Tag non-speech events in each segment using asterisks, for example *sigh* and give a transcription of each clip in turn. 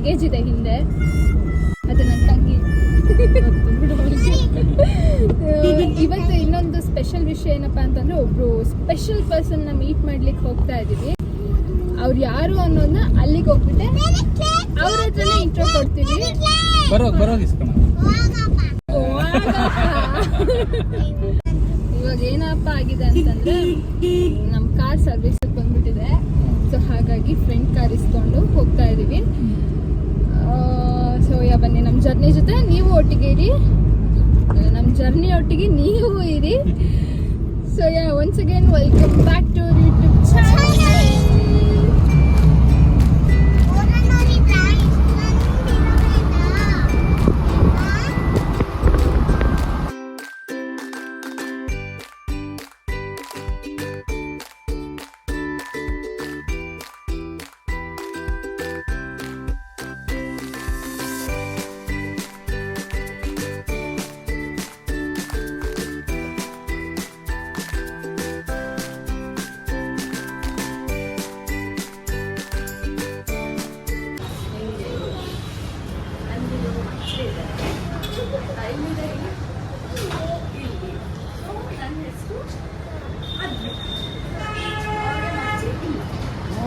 Luggage ಇದೆ ಹಿಂದೆ. ಅದು ನನ್ನ ತಂಗಿ. *laughs* ಇವತ್ತು ಇನ್ನೊಂದು ಸ್ಪೆಷಲ್ ವಿಷಯ ಏನಪ್ಪ ಅಂತಂದ್ರೆ ಒಬ್ರು ಸ್ಪೆಷಲ್ ಪರ್ಸನ್ನ ಮೀಟ್ ಮಾಡ್ಲಿಕ್ಕೆ ಹೋಗ್ತಾ ಇದೀವಿ. ಅವ್ರು ಯಾರು ಅನ್ನೋದನ್ನ ಅಲ್ಲಿಗೆ ಹೋಗ್ಬಿಟ್ಟೆ ಅವ್ರ ಹತ್ರನೇ ಇಂಟ್ರೋ ಕೊಡ್ತೀವಿ. *laughs* ಇವಾಗ ಏನಪ್ಪ ಆಗಿದೆ ಅಂತಂದ್ರೆ ನಮ್ ಕಾರ್ ಸರ್ವಿಸ್ ಬಂದ್ಬಿಟ್ಟಿದೆ. ಸೊ ಹಾಗಾಗಿ ಫ್ರೆಂಡ್ ಕಾರ್ ಇಸ್ಕೊಂಡು ಹೋಗ್ತಾ ಇದೀವಿ. ಸೊ ಯಾ, ಬನ್ನಿ ನಮ್ಮ ಜರ್ನಿ ಜೊತೆ ನೀವು ಒಟ್ಟಿಗೆ ಇರಿ. ನಮ್ಮ ಜರ್ನಿ ಒಟ್ಟಿಗೆ ನೀವು ಇರಿ. So yeah once again welcome back to YouTube channel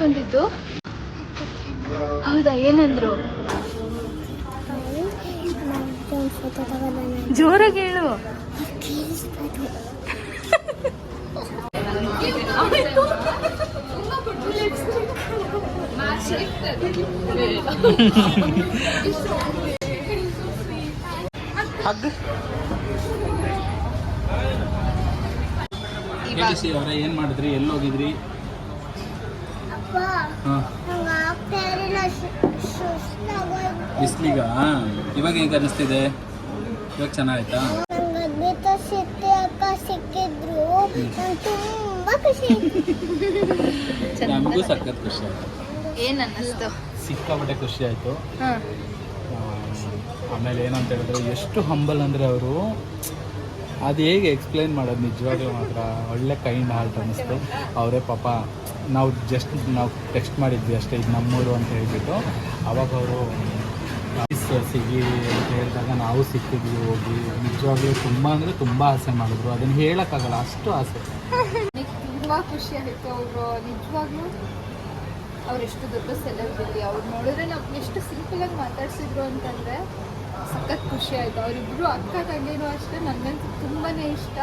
ಬಂದಿದ್ದು? ಹೌದಾ ಏನಂದ್ರು? ಜೋರಾಗಿ ಹೇಳು. ಹಗ್ ಏನ್ ಮಾಡಿದ್ರಿ ಎಲ್ಲಿ ಹೋಗಿದ್ರಿ? ಬಿಸ್ಲಿಗ? ಇವಾಗ ಹೇಗೆ ಅನಿಸ್ತಿದೆ? ಇವಾಗ ಚೆನ್ನಾಗಾಯ್ತಾ? ಸಿಟ್ಟಿ ಅಕ್ಕ ಸಿಕ್ಕಿದ್ರು ತುಂಬಾ ಖುಷಿ ಆಯ್ತು. ನಮಗೂ ಸಖತ್ ಖುಷಿ ಆಯ್ತು. ಏನ್ ಅನ್ನಿಸ್ತು? ಸಿಕ್ಕಾಪಟ್ಟೆ ಖುಷಿ ಆಯ್ತು. ಹಾ. ಆಮೇಲೆ ಏನಂತ ಹೇಳಿದ್ರೆ ಎಷ್ಟು ಹಂಬಲ್ ಅಂದರೆ ಅವರು ಅದು ಹೇಗೆ ಎಕ್ಸ್ಪ್ಲೈನ್ ಮಾಡೋದು ನಿಜವಾಗ್ಲೂ ಮಾತ್ರ. ಒಳ್ಳೆ ಕೈಂಡ್ ಹಾರ್ಟ್ ಅನ್ನಿಸ್ತು. ಅವರೇ ಪಾಪ ನಾವು ಜಸ್ಟ್ ನಾವು ಟೆಕ್ಸ್ಟ್ ಮಾಡಿದ್ವಿ ಅಷ್ಟೇ, ಇದು ನಮ್ಮೂರು ಅಂತ ಹೇಳಿಬಿಟ್ಟು. ಅವಾಗ ಅವರು ಸಿಗಿ ಅಂತ ಹೇಳಿದಾಗ ನಾವು ಸಿಕ್ಕಿದ್ವಿ ಹೋಗಿ. ನಿಜವಾಗ್ಲೂ ತುಂಬ ಅಂದರೆ ತುಂಬ ಆಸೆ ಮಾಡಿದ್ರು. ಅದನ್ನು ಹೇಳೋಕ್ಕಾಗಲ್ಲ, ಅಷ್ಟು ಆಸೆ. ತುಂಬ ಖುಷಿ ಆಯಿತು ಅವರು. ನಿಜವಾಗ್ಲೂ ಅವ್ರು ಎಷ್ಟು ದೊಡ್ಡ ಸೆಲೆಬ್ರಿಟಿ ಅವ್ರು ನೋಡಿದ್ರೆ ನಾವು ಎಷ್ಟು ಸಿಂಪಲಾಗಿ ಮಾತಾಡ್ಸಿದ್ರು ಅಂತಂದರೆ ಸಖತ್ ಖುಷಿ ಆಯಿತು. ಅವರಿಬ್ಬರು ಅಕ್ಕ ತಂಗಿನೂ ಅಷ್ಟೇ, ನನಗಂತೂ ತುಂಬಾ ಇಷ್ಟ.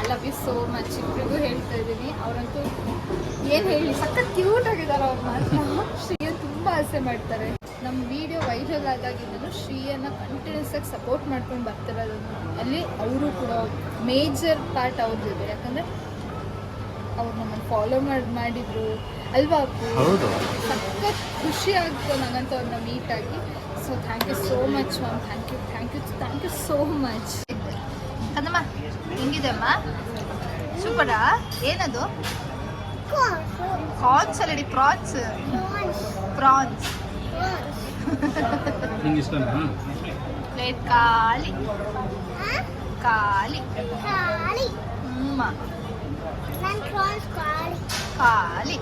I love you so much ಇಬ್ಬರಿಗೂ ಹೇಳ್ತಾ ಇದ್ದೀನಿ. ಅವರಂತೂ ಏನು ಹೇಳಿ ಸಖತ್ ಕ್ಯೂಟ್ ಆಗಿದ್ದಾರೆ ಅವ್ರು ಮಾತ್ರ. ಶ್ರೀಯ ತುಂಬ ಆಸೆ ಮಾಡ್ತಾರೆ. ನಮ್ಮ ವಿಡಿಯೋ ವೈರಲ್ ಆದಾಗಿದ್ದು ಶ್ರೀಯನ್ನ ಕಂಟಿನ್ಯೂಸ್ ಆಗಿ ಸಪೋರ್ಟ್ ಮಾಡ್ಕೊಂಡು ಬರ್ತಿರೋದನ್ನು ಅಲ್ಲಿ ಅವರು ಕೂಡ ಮೇಜರ್ ಪಾರ್ಟ್ ಅವ್ರದ್ದಿದೆ. ಯಾಕಂದರೆ ಅವ್ರು ನಮ್ಮನ್ನು ಫಾಲೋ ಮಾಡಿ ಮಾಡಿದ್ರು. ಅಲ್ವಾ ಸಖತ್ ಖುಷಿ ಆಗ್ತು ನನಗಂತ ಅವ್ರನ್ನ ಮೀಟ್ ಆಗಿ. So thank you so much ma'am thank you thank you thank you so much ಕದಮ್ಮ ಹೆಂಗಿದೆ ಅಮ್ಮ ಸೂಪರಾ ಏನದು ಕೋಸು, corns ಅಲ್ಲಡಿ France cones, France cones. ನಿಂಗೆ ಇಷ್ಟನಾ ಪ್ಲೇಟ್ ಖಾಲಿ ಆ? ಖಾಲಿ ಖಾಲಿ ಹ್ಮ ನನ್ ಕೋನ್ಸ್ ಖಾಲಿ ಖಾಲಿ